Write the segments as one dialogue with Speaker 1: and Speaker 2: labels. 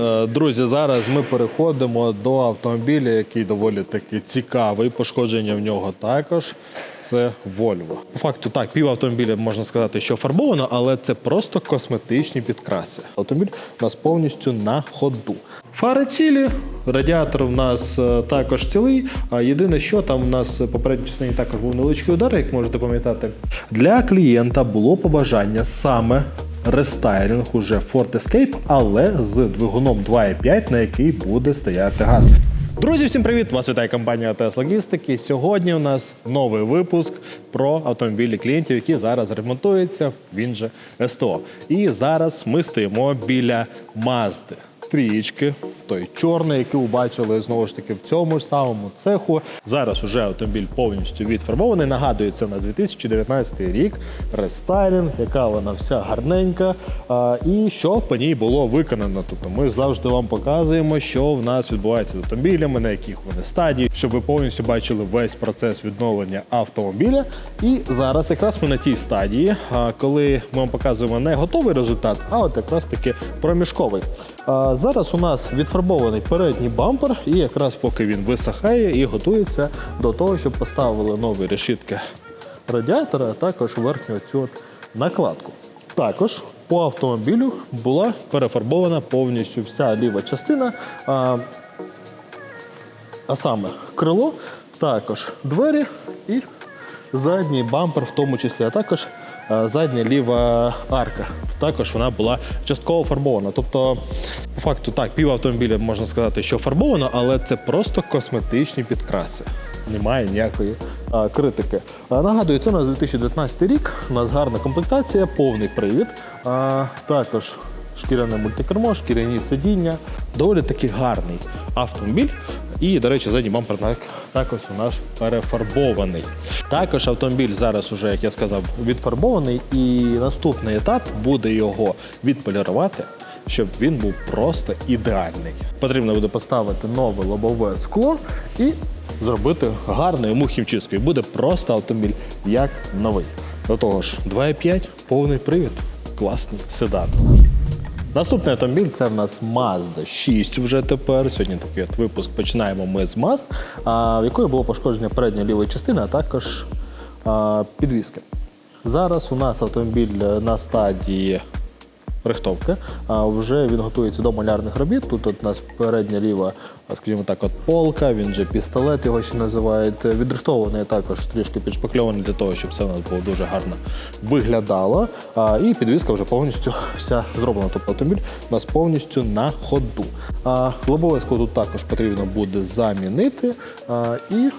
Speaker 1: Е, Друзі, зараз ми переходимо до автомобіля, який доволі таки цікавий. Пошкодження в нього також. Це Volvo. По факту, так, пів автомобіля можна сказати, що фарбовано, але це просто косметичні підкраси. Автомобіль у нас повністю на ходу. Фари цілі, радіатор в нас е, також цілий. А єдине, що там у нас в попередній частині також був невеличкий удар, як можете пам'ятати. Для клієнта було побажання саме рестайлінг уже Ford Escape, але з двигуном 2.5, на який буде стояти газ. Друзі, всім привіт! Вас вітає компанія АТС Логістики. Сьогодні у нас новий випуск про автомобілі клієнтів, які зараз ремонтуються. Він же СТО. І зараз ми стоїмо біля Мазди. Трієчки, той чорний, який ви бачили знову ж таки в цьому ж самому цеху. Зараз уже автомобіль повністю відфарбований. Нагадую, це на 2019 рік. Рестайлінг, яка вона вся гарненька. А, і що по ній було виконано. Тобто ми завжди вам показуємо, що в нас відбувається з автомобілями, на яких вони стадії, щоб ви повністю бачили весь процес відновлення автомобіля. І зараз якраз ми на тій стадії, коли ми вам показуємо не готовий результат, а от якраз таки проміжковий. А, Зараз у нас відфарбований передній бампер, і якраз поки він висихає і готується до того, щоб поставили нові решітки радіатора, а також верхню цю накладку. Також по автомобілю була перефарбована повністю вся ліва частина. А, а саме крило, також двері і задній бампер, в тому числі, а також задня ліва арка. Також вона була частково фарбована. Тобто, по факту, так, пів автомобіля можна сказати, що фарбовано, але це просто косметичні підкраси. Немає ніякої а, критики. А, нагадую, це у нас 2019 рік. У нас гарна комплектація, повний привід. А, також шкіряне мультикермо, шкіряні сидіння. Доволі таки гарний автомобіль. І, до речі, задній бампер так- також у нас перефарбований. Також автомобіль зараз, уже, як я сказав, відфарбований, і наступний етап буде його відполірувати, щоб він був просто ідеальний. Потрібно буде поставити нове лобове скло і зробити гарну йому хімчистку. І буде просто автомобіль як новий. До того ж, 2,5 повний привід, класний седан. Наступний автомобіль це в нас Mazda 6 вже тепер. Сьогодні такий от випуск починаємо ми з Mazda, в якої було пошкодження передньої лівої частини, а також підвіски. Зараз у нас автомобіль на стадії рихтовки. А вже він готується до малярних робіт. Тут от у нас передня ліва, скажімо так, от полка, він же пістолет, його ще називають. Відрихтований також трішки підшпакльований для того, щоб все у нас було дуже гарно виглядало. А, і підвізка вже повністю вся зроблена. Тобто автомобіль у нас повністю на ходу. А, лобове скло тут також потрібно буде замінити. А, і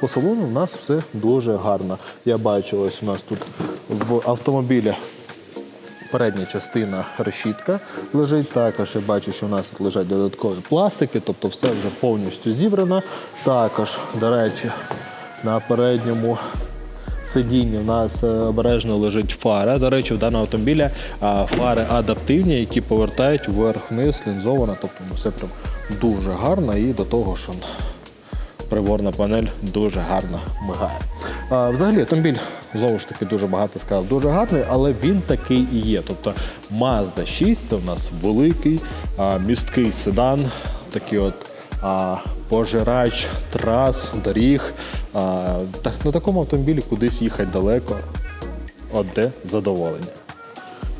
Speaker 1: по салону у нас все дуже гарно. Я бачу, ось у нас тут в автомобілі передня частина решітка лежить. Також я бачу, що у нас тут лежать додаткові пластики, тобто все вже повністю зібрано. Також, до речі, на передньому сидінні у нас е, обережно лежить фара. До речі, в даного автомобіля фари адаптивні, які повертають вверх-вниз, лінзовано. Тобто ну, все прям дуже гарно і до того, що приборна панель дуже гарно мигає. А, взагалі, автомобіль знову ж таки дуже багато сказав, дуже гарний, але він такий і є. Тобто Mazda 6 це в нас великий а, місткий седан, такий от. А, пожирач трас, доріг. А, на такому автомобілі кудись їхати далеко. Одне задоволення.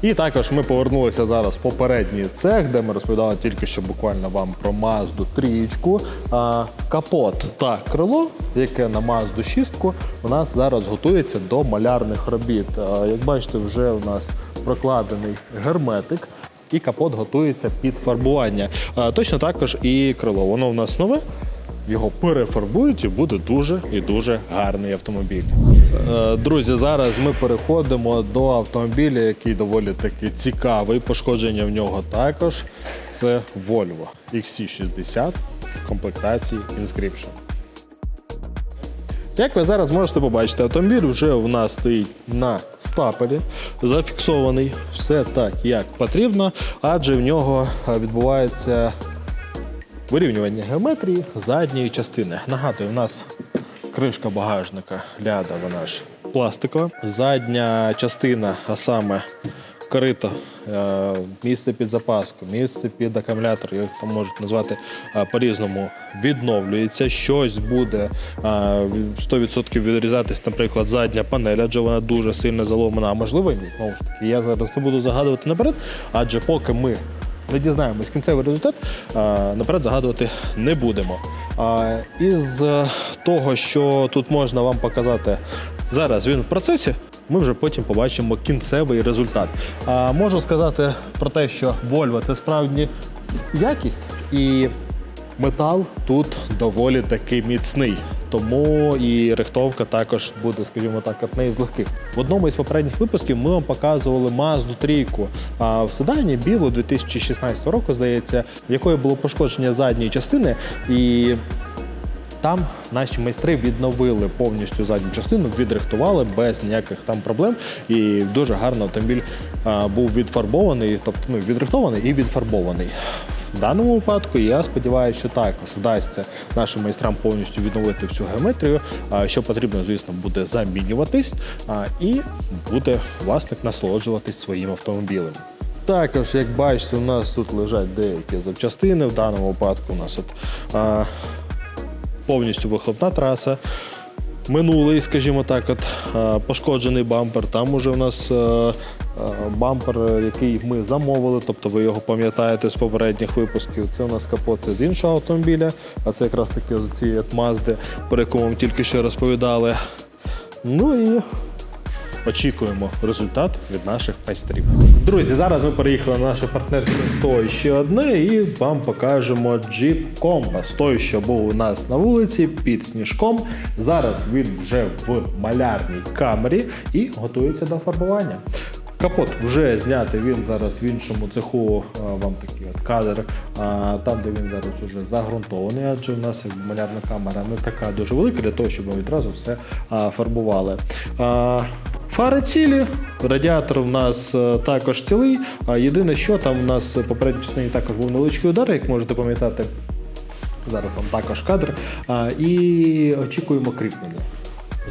Speaker 1: І також ми повернулися зараз в попередній цех, де ми розповідали тільки що буквально вам про Mazda трієчку. Капот та крило, яке на Mazda 6, у нас зараз готується до малярних робіт. Як бачите, вже у нас прокладений герметик. І капот готується під фарбування. Точно також і крило. Воно у нас нове, його перефарбують і буде дуже і дуже гарний автомобіль. Е, Друзі, зараз ми переходимо до автомобіля, який доволі таки цікавий. Пошкодження в нього також. Це Volvo XC60 в комплектації Inscription. Як ви зараз можете побачити, автомобіль вже в нас стоїть на стапелі, зафіксований, все так, як потрібно, адже в нього відбувається вирівнювання геометрії задньої частини. Нагадую, у нас кришка багажника ляда, вона ж пластикова. Задня частина, а саме корито, е, місце під запаску, місце під акумулятор, його там можуть назвати е, по-різному, відновлюється. Щось буде е, 100% відрізатись, наприклад, задня панель, адже вона дуже сильно заломана, а можливо, ні. Знову ж таки, я зараз не буду загадувати наперед, адже поки ми не дізнаємось кінцевий результат, наперед загадувати не будемо. Із е, того, що тут можна вам показати зараз, він в процесі. Ми вже потім побачимо кінцевий результат. А можу сказати про те, що Volvo це справді якість, і метал тут доволі таки міцний. Тому і рихтовка також буде, скажімо так, одне із легких. В одному із попередніх випусків ми вам показували 3 а в седані білу 2016 року, здається, в якої було пошкодження задньої частини, і там наші майстри відновили повністю задню частину, відрихтували без ніяких там проблем. І дуже гарно автомобіль а, був відфарбований, тобто ну, відрихтований і відфарбований. В даному випадку я сподіваюся, що також вдасться нашим майстрам повністю відновити всю геометрію. Що потрібно, звісно, буде замінюватись, і буде власник насолоджуватись своїм автомобілем. Також, як бачите, у нас тут лежать деякі запчастини. В даному випадку у нас от, а, повністю вихлопна траса. Минулий, скажімо так, от е, пошкоджений бампер. Там уже в нас е, е, бампер, який ми замовили, тобто ви його пам'ятаєте з попередніх випусків. Це у нас капот з іншого автомобіля, а це якраз таки з цієї Мазди, про яку вам тільки що розповідали. Ну і очікуємо результат від наших майстрів. Друзі, зараз ми переїхали на наше партнерське сто ще одне і вам покажемо Jeep Compass. Той, що був у нас на вулиці під сніжком. Зараз він вже в малярній камері і готується до фарбування. Капот вже знятий, він зараз в іншому цеху вам такий от кадр, там, де він зараз вже загрунтований, адже у нас малярна камера не така дуже велика для того, щоб ми відразу все фарбували. Фари цілі, радіатор в нас е, також цілий. А єдине, що там у нас попередньо частині також був невеличкий удар, як можете пам'ятати. Зараз вам також кадр. І очікуємо кріплення.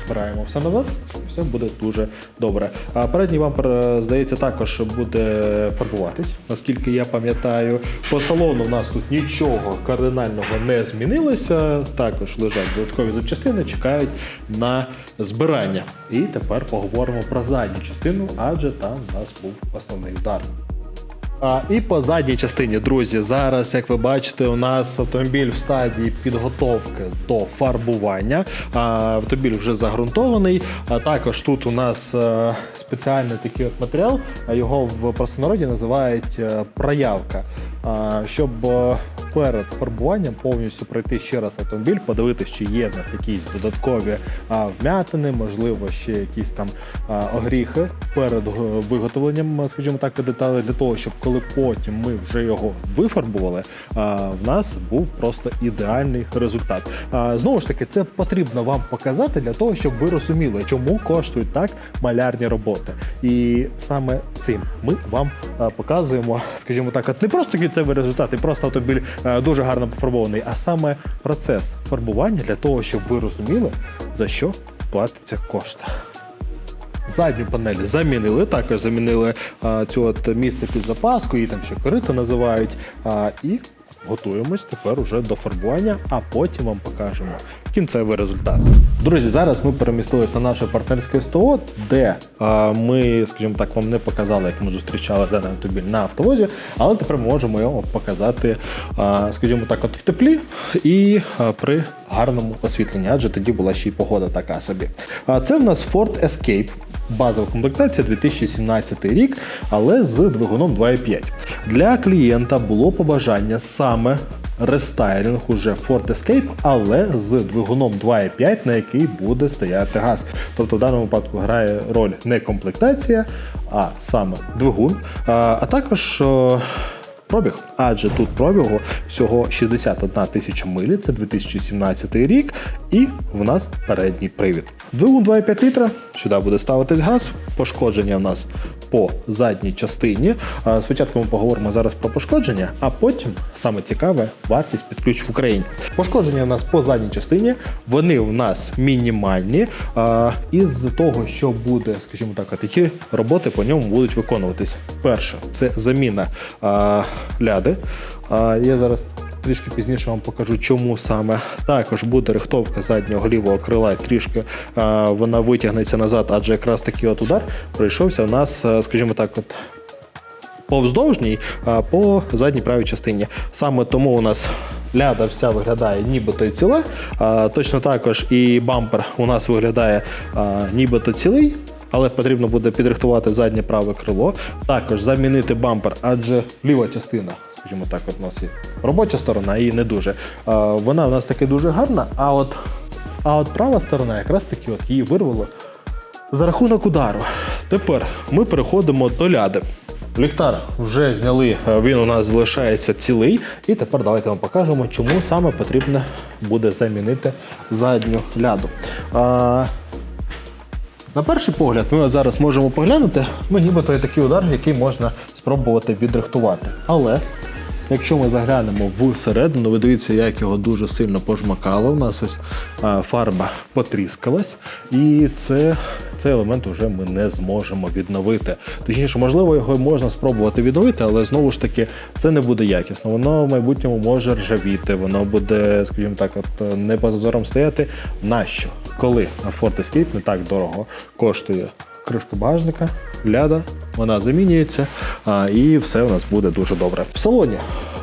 Speaker 1: Збираємо все назад, все буде дуже добре. А передній бампер, е, здається, також буде фарбуватись, наскільки я пам'ятаю. По салону у нас тут нічого кардинального не змінилося. Також лежать додаткові запчастини, чекають на збирання. І тепер поговоримо про задню частину, адже там у нас був основний удар. А, і по задній частині, друзі, зараз, як ви бачите, у нас автомобіль в стадії підготовки до фарбування. А, автомобіль вже загрунтований. А також тут у нас е, спеціальний такий от матеріал, його в простонароді називають е, проявка. Щоб е, перед фарбуванням повністю пройти ще раз автомобіль, подивитися, чи є в нас якісь додаткові а, вмятини, можливо, ще якісь там а, огріхи перед е, виготовленням, скажімо так, деталей, для того, щоб коли потім ми вже його вифарбували, а, в нас був просто ідеальний результат. А, знову ж таки, це потрібно вам показати для того, щоб ви розуміли, чому коштують так малярні роботи. І саме цим ми вам показуємо, скажімо так, от не просто кінцевий результат, і просто автомобіль дуже гарно пофарбований, а саме процес фарбування для того, щоб ви розуміли, за що платиться кошти. Задню панель замінили, також замінили а, цю от місце під запаску, її там ще корито називають. А, і готуємось тепер уже до фарбування, а потім вам покажемо кінцевий результат. Друзі, зараз ми перемістились на наше партнерське СТО, де а, ми, скажімо так, вам не показали, як ми зустрічали даний автомобіль на автовозі, але тепер ми можемо його показати, а, скажімо так, от в теплі і а, при гарному освітленні, адже тоді була ще й погода така собі. А це в нас Ford Escape. Базова комплектація 2017 рік, але з двигуном 2.5. Для клієнта було побажання саме рестайлінг уже Ford Escape, але з двигуном 2.5, на який буде стояти газ. Тобто в даному випадку грає роль не комплектація, а саме двигун. А, також. Пробіг, адже тут пробігу всього 61 тисяча милі, це 2017 рік, і в нас передній привід. Двигун 2,5 літра, сюди буде ставитись газ, пошкодження в нас по задній частині. Спочатку ми поговоримо зараз про пошкодження, а потім саме цікаве вартість під ключ в Україні. Пошкодження у нас по задній частині, вони у нас мінімальні. Із того, що буде, скажімо так, от які роботи по ньому будуть виконуватись. Перше, це заміна ляди. Я зараз Трішки пізніше вам покажу, чому саме. Також буде рихтовка заднього лівого крила, трішки вона витягнеться назад, адже якраз такий от удар прийшовся у нас, скажімо так, от повздовжній по задній правій частині. Саме тому у нас ляда вся виглядає нібито й ціле. А, точно також і бампер у нас виглядає нібито цілий. Але потрібно буде підрихтувати заднє праве крило, також замінити бампер, адже ліва частина, скажімо так, от у нас є робоча сторона і не дуже. Вона у нас таки дуже гарна, а от, а от права сторона якраз таки от її вирвало за рахунок удару. Тепер ми переходимо до ляди. Ліхтар вже зняли, е, він у нас залишається цілий. І тепер давайте вам покажемо, чому саме потрібно буде замінити задню ляду. На перший погляд, ми от зараз можемо поглянути, ну нібито є такий удар, який можна спробувати відрихтувати. Але якщо ми заглянемо всередину, ви дивіться, як його дуже сильно пожмакало. У нас ось фарба потріскалась, і це, цей елемент вже ми не зможемо відновити. Точніше, можливо, його можна спробувати відновити, але знову ж таки це не буде якісно. Воно в майбутньому може ржавіти, воно буде, скажімо так, от не по зазорам стояти. Нащо? Коли Ford Escape не так дорого коштує кришку багажника, ляда, вона замінюється, а, і все у нас буде дуже добре. В салоні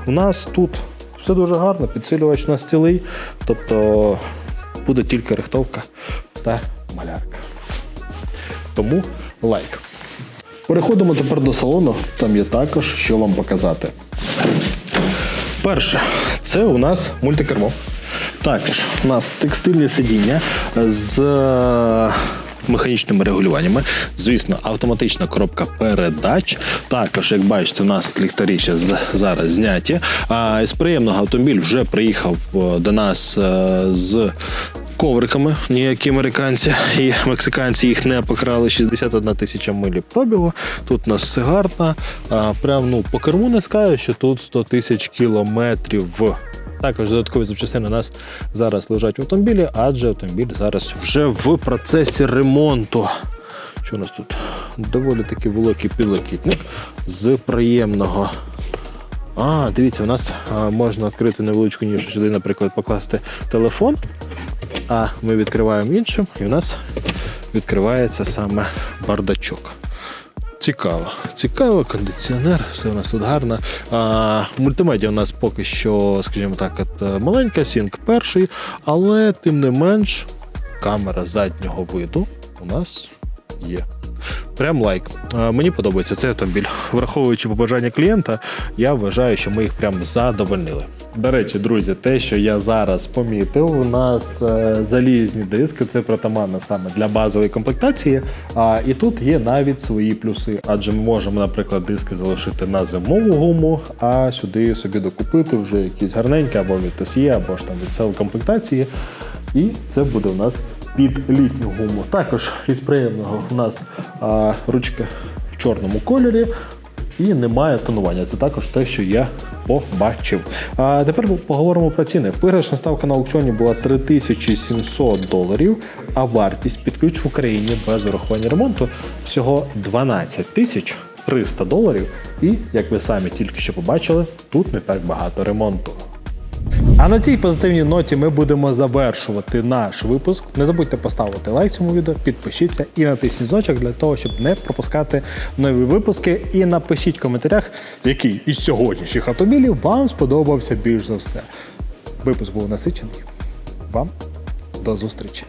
Speaker 1: у нас тут все дуже гарно, підсилювач у нас цілий, тобто буде тільки рихтовка та малярка. Тому лайк. Переходимо тепер до салону, там є також що вам показати. Перше, це у нас мультикермо. Також у нас текстильне сидіння з е, механічними регулюваннями. Звісно, автоматична коробка передач. Також, як бачите, у нас ліхтарі ще зараз зняті. А з приємного автомобіль вже приїхав до нас е, з. Ковриками ніякі американці і мексиканці їх не покрали 61 тисяча милі пробігу. Тут у нас все гарно. А, прям ну по керму не скажу, що тут 100 тисяч кілометрів. Також додаткові запчастини у нас зараз лежать в автомобілі, адже автомобіль зараз вже в процесі ремонту. Що у нас тут? Доволі таки великий підлокітник з приємного. А, дивіться, у нас можна відкрити невеличку нішу сюди, наприклад, покласти телефон. А ми відкриваємо іншим, і у нас відкривається саме бардачок. Цікаво, цікаво, кондиціонер, все у нас тут гарно. А, мультимедіа у нас поки що, скажімо так, е, маленька, сінк перший, але тим не менш, камера заднього виду у нас є. Прям лайк. Мені подобається цей автомобіль. Враховуючи побажання клієнта, я вважаю, що ми їх прям задовольнили. До речі, друзі, те, що я зараз помітив, у нас е, залізні диски, це притаманно саме для базової комплектації. А, і тут є навіть свої плюси, адже ми можемо, наприклад, диски залишити на зимову гуму, а сюди собі докупити вже якісь гарненькі або від TSE, або ж там від сел комплектації. І це буде у нас під літню гуму. Також із приємного у нас а, ручки в чорному кольорі. І немає тонування. Це також те, що я побачив. А тепер поговоримо про ціни. Виграшна ставка на аукціоні була 3700 доларів, а вартість під ключ в Україні без урахування ремонту всього 12 тисяч 300 доларів. І, як ви самі тільки що побачили, тут не так багато ремонту. А на цій позитивній ноті ми будемо завершувати наш випуск. Не забудьте поставити лайк цьому відео, підпишіться і натисніть дзвіночок для того, щоб не пропускати нові випуски. І напишіть в коментарях, який із сьогоднішніх автомобілів вам сподобався більш за все. Випуск був насичений. Вам до зустрічі!